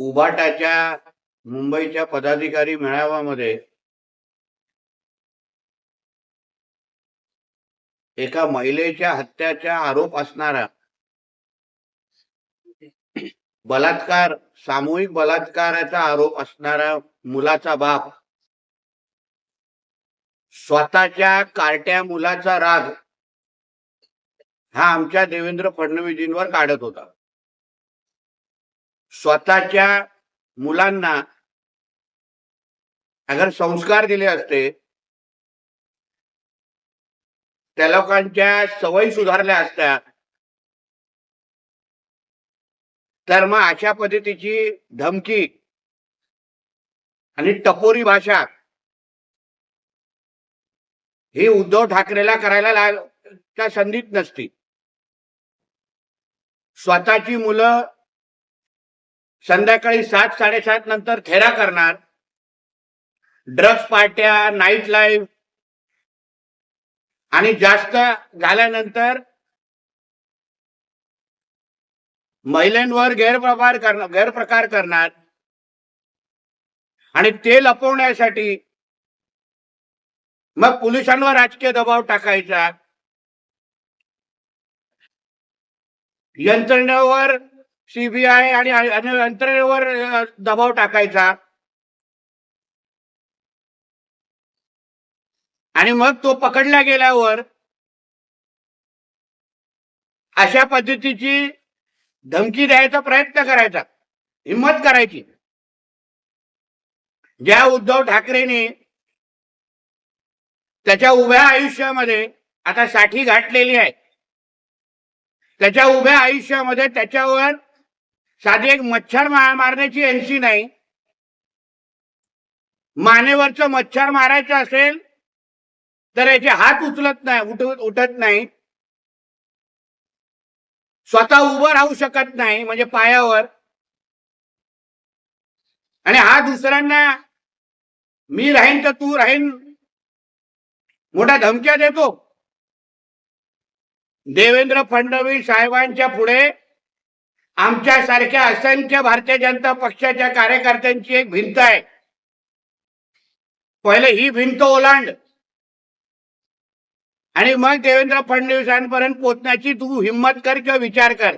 उबाटाच्या मुंबईच्या पदाधिकारी मेळाव्यामध्ये एका महिलेच्या हत्याचा आरोप असणारा बलात्कार सामूहिक बलात्काराचा आरोप असणारा मुलाचा बाप स्वतःच्या कार्ट्या मुलाचा राग हा आमच्या देवेंद्र फडणवीसजींवर काढत होता. स्वतःच्या मुलांना अगर संस्कार दिले असते त्या लोकांच्या सवयी सुधारल्या असत्या तर मग अशा पद्धतीची धमकी आणि टपोरी भाषा ही उद्धव ठाकरेला करायला लाग- संधीत नसती. स्वतःची मुलं संध्याकाळी सात साडेसात नंतर थेरा करणार. ड्रग्स पार्ट्या नाईट लाईफ आणि जास्त झाल्यानंतर महिलांवर गैरप्रकार करणार गैरप्रकार करणार. आणि ते लपवण्यासाठी मग पोलिसांवर राजकीय दबाव टाकायचा. यंत्रणेवर सीबीआय आणि आणि यंत्रणेवर दबाव टाकायचा. आणि मग तो पकडला गेल्यावर अशा पद्धतीची धमकी द्यायचा प्रयत्न करायचा. हिंमत करायची. ज्या उद्धव ठाकरेने त्याच्या उभ्या आयुष्यामध्ये आता साठी घातलेली आहे. त्याच्या उभ्या आयुष्यामध्ये त्याच्यावर साधी एक मच्छर मारण्याची एनसी नाही. मानेवरचं मच्छर मारायचं असेल तर याचे हात उचलत नाही उठ उठत नाही स्वतः उभं राहू शकत नाही म्हणजे पायावर. आणि हा दुसऱ्यांना मी राहीन तर तू राहीन. मोठ्या धमक्या देतो. देवेंद्र फडणवीस साहेबांच्या पुढे आमच्या सारख्या असंख्य भारतीय जनता पक्षाच्या कार्यकर्त्यांची एक भिंत आहे. पहिले ही भिंत ओलांड. आणि मग देवेंद्र फडणवीसांपर्यंत पोचण्याची तू हिंमत कर किंवा विचार कर.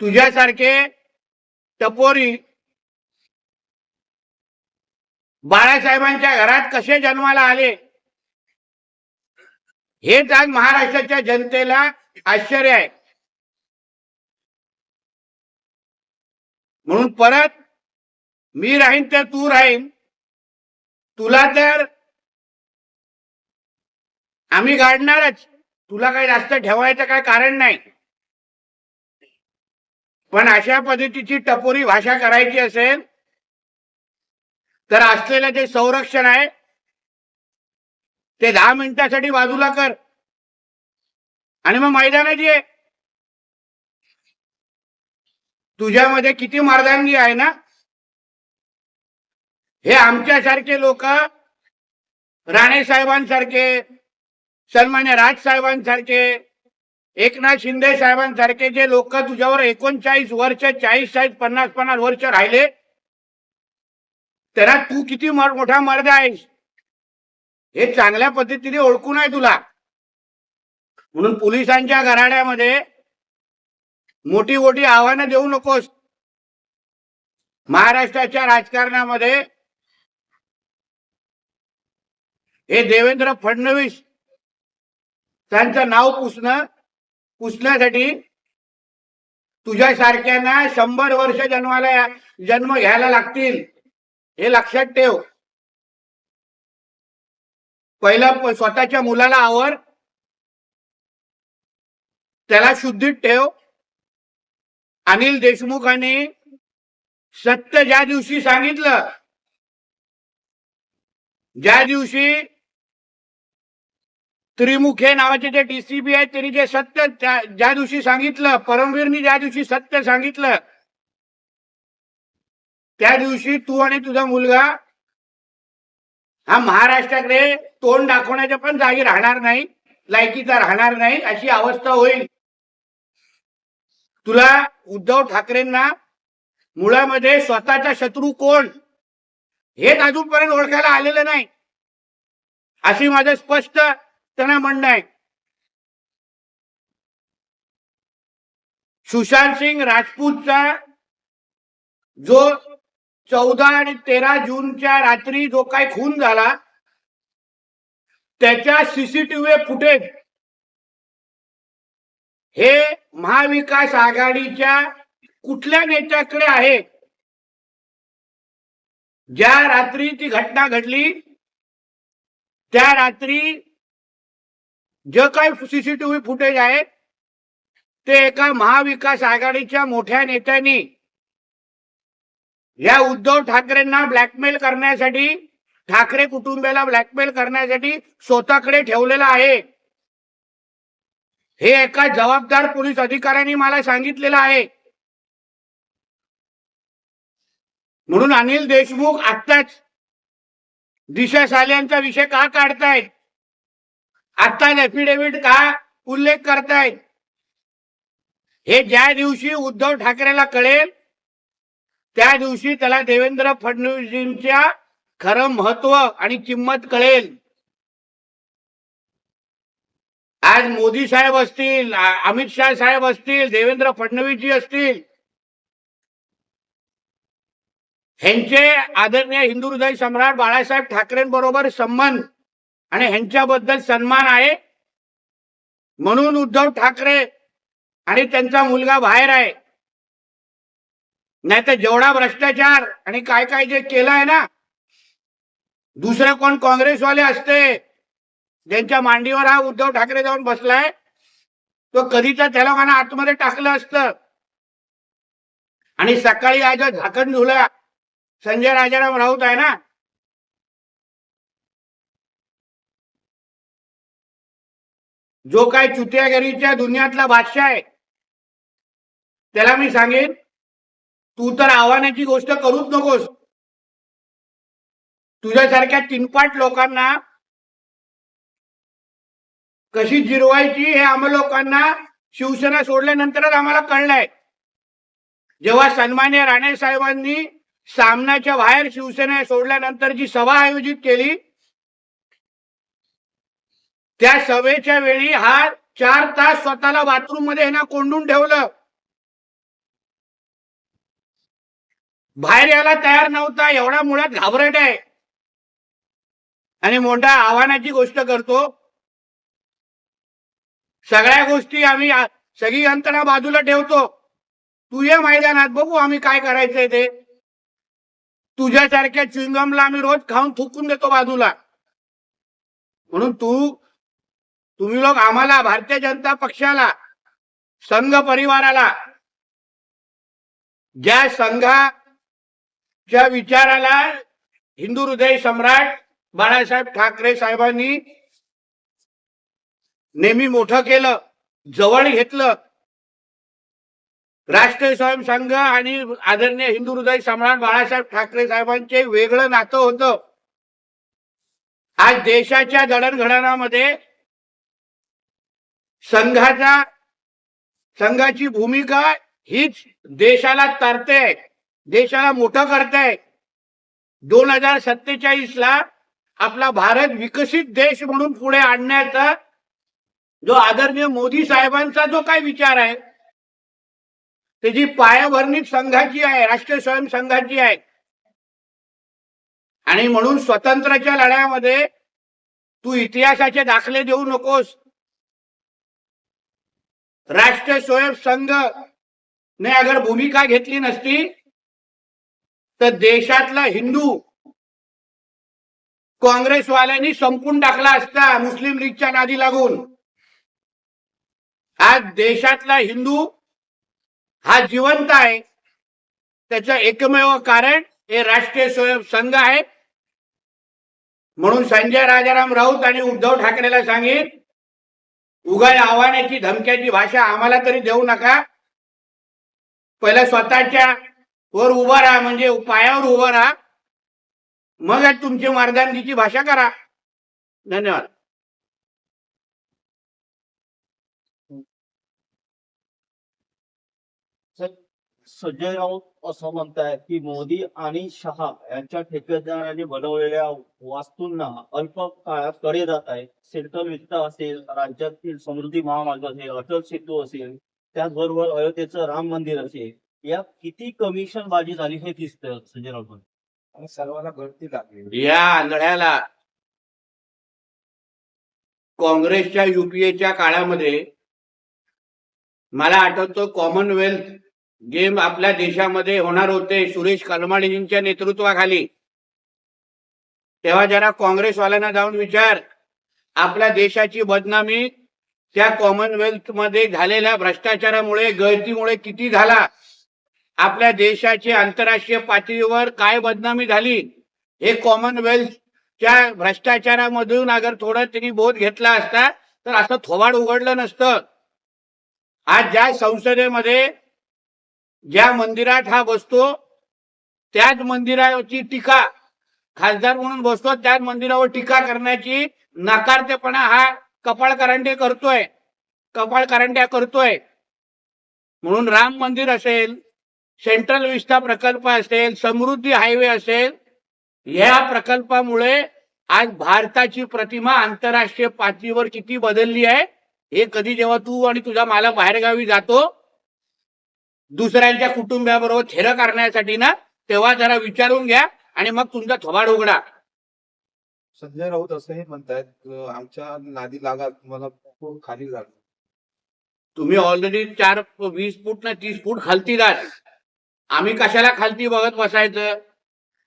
तुझ्यासारखे टपोरी बाळासाहेबांच्या घरात कसे जन्माला आले? हेच आज महाराष्ट्राच्या जनतेला आश्चर्य आहे. म्हणून परत मी राहीन तर तू राहीन. तुला तर आम्ही गाडणारच. तुला काही जास्त ठेवायचं काय कारण नाही. पण अशा पद्धतीची टपोरी भाषा करायची असेल तर असलेलं जे संरक्षण आहे ते दहा मिनिटासाठी बाजूला कर. आणि मग मैदानात ये. तुझ्यामध्ये किती मर्दानगी आहे ना? हे आमच्यासारखे लोक राणे साहेबांसारखे सन्मान्य राज साहेबांसारखे एकनाथ शिंदे साहेबांसारखे जे लोक तुझ्यावर एकोणचाळीस वर्ष चाळीस चाळीस पन्नास पन्नास वर्ष राहिले त्याला तू किती मोठा मर्द आहेस? हे चांगल्या पद्धतीने ओळखून आहे तुला. म्हणून पोलिसांच्या घराड्यामध्ये मोठी मोठी आव्हानं देऊ नकोस. महाराष्ट्राच्या राजकारणामध्ये हे देवेंद्र फडणवीस त्यांचं नाव पुसणं पुसण्यासाठी तुझ्यासारख्यांना शंभर वर्ष जन्माला जन्म घ्यायला लागतील हे लक्षात ठेव. पहिला स्वतःच्या मुलाला आवर त्याला शुद्धीत ठेव. अनिल देशमुखांनी सत्य ज्या दिवशी सांगितलं ज्या दिवशी त्रिमुखे नावाचे जे डीसीबी आहेत त्यांनी जे सत्य ज्या दिवशी सांगितलं परमवीरनी ज्या दिवशी सत्य सांगितलं त्या दिवशी तू आणि तुझा मुलगा हा महाराष्ट्राकडे तोंड दाखवण्याच्या पण जागी राहणार नाही लायकीचा राहणार नाही अशी अवस्था होईल. तुला उद्धव ठाकरेंना मुळामध्ये स्वतःचा शत्रू कोण? हेच अजूनपर्यंत ओळखायला आलेलं नाही. अशी माझं स्पष्ट त्यांना म्हणणं आहे. सुशांत सिंग राजपूतचा जो चौदा आणि तेरा जूनच्या रात्री जो काही खून झाला त्याच्या सीसीटीव्ही फुटेज हे महाविकास आघाडीच्या कुठल्या नेत्याकडे आहे? ज्या रात्री ती घटना घडली त्या रात्री जे काही सीसीटीव्ही फुटेज आहे ते एका महाविकास आघाडीच्या मोठ्या नेत्यांनी या उद्धव ठाकरेंना ब्लॅकमेल करण्यासाठी ठाकरे कुटुंबियाला ब्लॅकमेल करण्यासाठी स्वतःकडे ठेवलेलं आहे. हे एका जबाबदार पोलीस अधिकाऱ्यांनी मला सांगितलेलं आहे. म्हणून अनिल देशमुख आत्ताच दिशा साल्यांचा विषय का काढतायत? आत्ताच एफिडेव्हिट का उल्लेख करतायत? हे ज्या दिवशी उद्धव ठाकरेला कळेल त्या दिवशी त्याला देवेंद्र फडणवीसजींच्या खरं महत्त्व आणि किंमत कळेल. आज मोदी साहेब असतील अमित शाह साहेब असतील देवेंद्र फडणवीसजी असतील ह्यांचे आदरणीय हिंदू हृदय सम्राट बाळासाहेब ठाकरेंबरोबर संबंध आणि ह्यांच्याबद्दल सन्मान आहे. म्हणून उद्धव ठाकरे आणि त्यांचा मुलगा बाहेर आहे. नाही तर जेवढा भ्रष्टाचार आणि काय काय जे केलं आहे ना दुसरे कोण काँग्रेसवाले असते? ज्यांच्या मांडीवर हा उद्धव ठाकरे जाऊन बसलाय तो कधीचा त्या लोकांना आतमध्ये टाकलं असतं. आणि सकाळी आज झाकण धुला संजय राजाराम राऊत आहे ना जो काय चुतियागिरीच्या दुनियातला बादशाह आहे त्याला मी सांगेन तू तर आव्हानाची गोष्ट करूच नकोस. तुझ्यासारख्या तीनपाट लोकांना कशी जिरवायची हे आम्हा लोकांना शिवसेना सोडल्यानंतरच आम्हाला कळलंय. जेव्हा सन्मान्य राणे साहेबांनी सामनाच्या बाहेर शिवसेना सोडल्यानंतर जी सभा आयोजित केली त्या सभेच्या वेळी हा चार तास स्वतःला बाथरूममध्ये ह्यांना कोंडून ठेवलं. बाहेर यायला तयार नव्हता एवढा मुळात घाबरट आहे. आणि मोठ्या आव्हानाची गोष्ट करतो सगळ्या गोष्टी आम्ही सगळी यंत्रणा बाजूला ठेवतो. तू ये मैदानात बघू आम्ही काय करायचंय ते. तुझ्यासारख्या चिंगमला आम्ही रोज खाऊन थुकून देतो बाजूला. म्हणून तू तुम्ही लोक आम्हाला भारतीय जनता पक्षाला संघ परिवाराला ज्या संघाच्या विचाराला हिंदू हृदय सम्राट बाळासाहेब ठाकरे साहेबांनी नेहमी मोठं केलं जवळ घेतलं. राष्ट्रीय स्वयंसंघ आणि आदरणीय हिंदू हृदय सम्राट बाळासाहेब ठाकरे साहेबांचे वेगळं नातं होतं. आज देशाच्या जडणघडणामध्ये संघाचा संघाची भूमिका हीच देशाला तरते देशाला मोठं करते. दोन हजार सत्तेचाळीस ला आपला भारत विकसित देश म्हणून पुढे आणण्याचा जो आदरणीय मोदी साहेबांचा जो काय विचार आहे त्याची पायाभरणी संघाची आहे राष्ट्रीय स्वयंसंघाची आहे आणि म्हणून स्वतंत्राच्या लढ्यामध्ये तू इतिहासाचे दाखले देऊ नकोस. राष्ट्रीय स्वयंसंघ ने अगर भूमिका घेतली नसती तर देशातला हिंदू काँग्रेसवाल्यांनी संपून टाकला असता मुस्लिम लीगच्या नादी लागून. आज देशातला हिंदू हा जिवंत आहे. त्याचं एकमेव कारण हे राष्ट्रीय स्वयंसंघ आहे. म्हणून संजय राजाराम राऊत आणि उद्धव ठाकरेला सांगेन उगाय आव्हानाची धमक्याची भाषा आम्हाला तरी देऊ नका. पहिला स्वतःच्या वर उभा राहा म्हणजे पायावर उभा राहा. मग तुमची मार्गांगीची भाषा करा. धन्यवाद. संजय राऊत असं म्हणतायत की मोदी आणि शहा यांच्या ठेकेदारांनी बनवलेल्या वास्तूंना अल्प काळात कडे जात आहे सेंट्रल वित्त असेल राज्यातील समृद्धी महामार्ग असेल अटल सेतू असेल त्याचबरोबर अयोध्येचं राम मंदिर असेल. या किती कमिशन बाजी झाली हे दिसतं संजय राऊत म्हणतात. आणि सर्वांना गळती लागली. या आंधळ्याला काँग्रेसच्या युपीएच्या काळामध्ये मला आठवतं कॉमनवेल्थ गेम आपल्या देशामध्ये होणार होते सुरेश कलमाडीजींच्या नेतृत्वाखाली. तेव्हा जरा काँग्रेसवाल्यांना जाऊन विचार. आपल्या देशाची बदनामी त्या कॉमनवेल्थमध्ये झालेल्या भ्रष्टाचारामुळे गळतीमुळे किती झाला? आपल्या देशाची आंतरराष्ट्रीय पातळीवर काय बदनामी झाली? हे कॉमनवेल्थच्या भ्रष्टाचारामधून अगर थोडं त्यांनी बोध घेतला असता तर असं थोबाड उघडलं नसतं. आज ज्या संसदेमध्ये ज्या मंदिरात हा बसतो त्याच मंदिराची टीका खासदार म्हणून बसतो त्याच मंदिरावर टीका करण्याची नाकारतेपणा हा कपाळ करंडे करतोय कपाळ करंड्या करतोय. म्हणून राम मंदिर असेल सेंट्रल विस्ता प्रकल्प असेल समृद्धी हायवे असेल या प्रकल्पामुळे आज भारताची प्रतिमा आंतरराष्ट्रीय पातळीवर किती बदलली आहे हे कधी जेव्हा तू आणि तुझा माला बाहेरगावी जातो दुसऱ्यांच्या कुटुंबियाबरोबर थेरं करण्यासाठी ना तेव्हा जरा विचारून घ्या आणि मग तुमचा थोबाड उघडा. संजय राऊत असंही म्हणतायत आमच्या नादी लागा तुम्हाला खूप खाली झालं तुम्ही ऑलरेडी चार वीस फूट ना तीस फूट खालती जात. आम्ही कशाला खालती बघत बसायचं?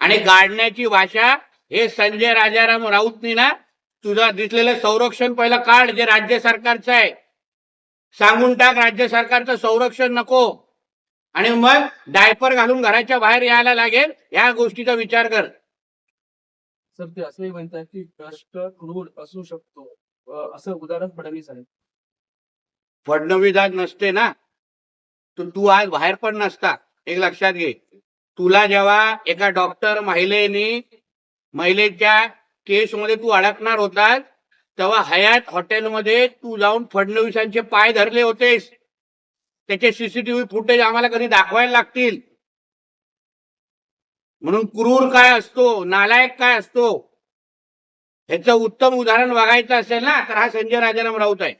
आणि गाडण्याची भाषा हे संजय राजाराम राऊतनी ना तुझं दिसलेलं संरक्षण पहिलं काढ जे राज्य सरकारचं आहे. सांगून टाक राज्य सरकारचं संरक्षण नको. आणि मग डायपर घालून घराच्या बाहेर यायला लागेल या गोष्टीचा विचार कर. सर ते असंही म्हणतात की भ्रष्ट क्रूर असू शकतो. असं उदाहरण फडणवीस आहे फडणवीस आज नसते ना. तर तू आज बाहेर पण नसता. एक लक्षात घे. तुला जेव्हा एका डॉक्टर महिलेनी महिलेच्या केसमध्ये तू अडकणार होतास तेव्हा हयात हॉटेलमध्ये तू जाऊन फडणवीसांचे पाय धरले होतेस. त्याचे सीसीटीव्ही फुटेज आम्हाला कधी दाखवायला लागतील? म्हणून क्रूर काय असतो नालायक काय असतो? ह्याचं उत्तम उदाहरण बघायचं असेल ना तर हा संजय राजाराम राऊत आहे.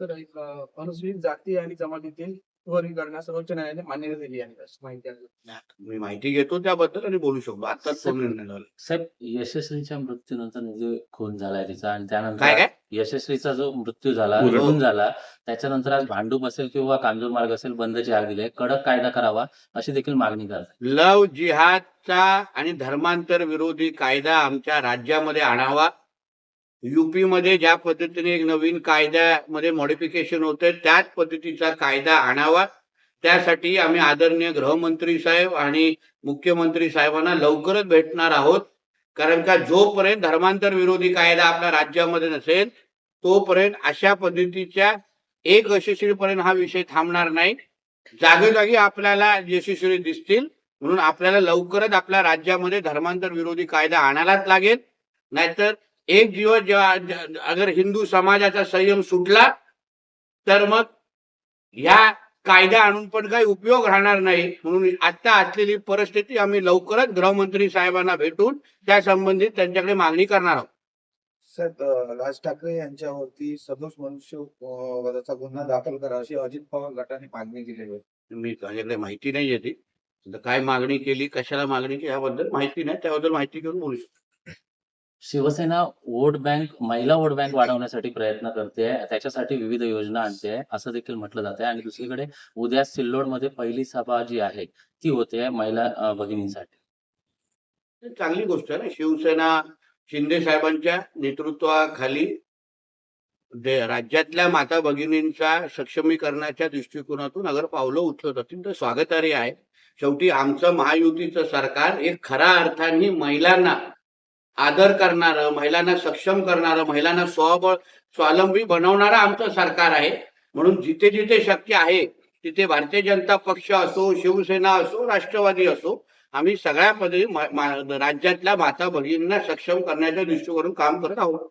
सर एक अनुसूचित जाती आणि जमातीतील वर्गीकरणास सर्वोच्च न्यायालयाने मान्यता दिली आहे. अशी माहिती आहे. मी माहिती घेतो त्याबद्दल आणि बोलू शकतो. आताच तो निर्णय झाला. साहेब यशस्वीच्या मृत्यूनंतर जो खून झालाय तिचा आणि काय त्यानंतर काय यशस्वीचा जो मृत्यू झाला बरोबर. खून झाला त्याच्यानंतर आज भांडूप असेल किंवा कांजूर मार्ग असेल बंदची आग दिली आहे. कडक कायदा करावा अशी देखील मागणी करतात. लव जिहादचा आणि धर्मांतर विरोधी कायदा आमच्या राज्यामध्ये आणावा. युपीमध्ये ज्या पद्धतीने एक नवीन कायद्यामध्ये मॉडिफिकेशन होते त्याच पद्धतीचा कायदा आणावा. त्यासाठी आम्ही आदरणीय गृहमंत्री साहेब आणि मुख्यमंत्री साहेबांना लवकरच भेटणार आहोत. कारण का जोपर्यंत धर्मांतर विरोधी कायदा आपल्या राज्यामध्ये नसेल तोपर्यंत अशा पद्धतीच्या एक यशस्वीपर्यंत हा विषय थांबणार नाही. जागोजागी आपल्याला यशस्वी दिसतील म्हणून आपल्याला लवकरच आपल्या राज्यामध्ये धर्मांतर विरोधी कायदा आणायलाच लागेल. नाहीतर एक दिवस जेव्हा अगर हिंदू समाजाचा संयम सुटला तर मग ह्या कायदा आणून पण काही उपयोग राहणार नाही. म्हणून आता असलेली परिस्थिती आम्ही लवकरच गृहमंत्री साहेबांना भेटून त्या संबंधित त्यांच्याकडे मागणी करणार आहोत. साहेब राज ठाकरे यांच्यावरती सदोष मनुष्य वधाचा गुन्हा दाखल करा अशी अजित पवार गटाने मागणी केलेली आहे. मी माझ्याकडे माहिती नाही येते काय मागणी केली कशाला मागणी केली याबद्दल माहिती नाही. त्याबद्दल माहिती घेऊन बोलू शकतो. शिवसेना वोट बँक महिला वोट बँक वाढवण्यासाठी प्रयत्न करते त्याच्यासाठी विविध योजना आणते असं देखील म्हटलं जाते आणि दुसरीकडे उद्या सिल्लोडमध्ये पहिली सभा जी आहे ती होते महिला भगिनींसाठी. चांगली गोष्ट आहे ना. शिवसेना शिंदे साहेबांच्या नेतृत्वाखाली राज्यातल्या माता भगिनींच्या सक्षमीकरणाच्या दृष्टिकोनातून अगर पावलं उचलत असतील तर स्वागतार्ह आहे. शेवटी आमचं महायुतीचं सरकार एक खऱ्या अर्थाने महिलांना आदर करणारं महिलांना सक्षम करणारं महिलांना स्वबळ स्वावलंबी बनवणारं आमचं सरकार आहे. म्हणून जिथे जिथे शक्य आहे तिथे भारतीय जनता पक्ष असो शिवसेना असो राष्ट्रवादी असो आम्ही सगळ्या पद्धती राज्यातल्या माता भगिनींना सक्षम करण्याच्या दृष्टीकडून काम करत आहोत.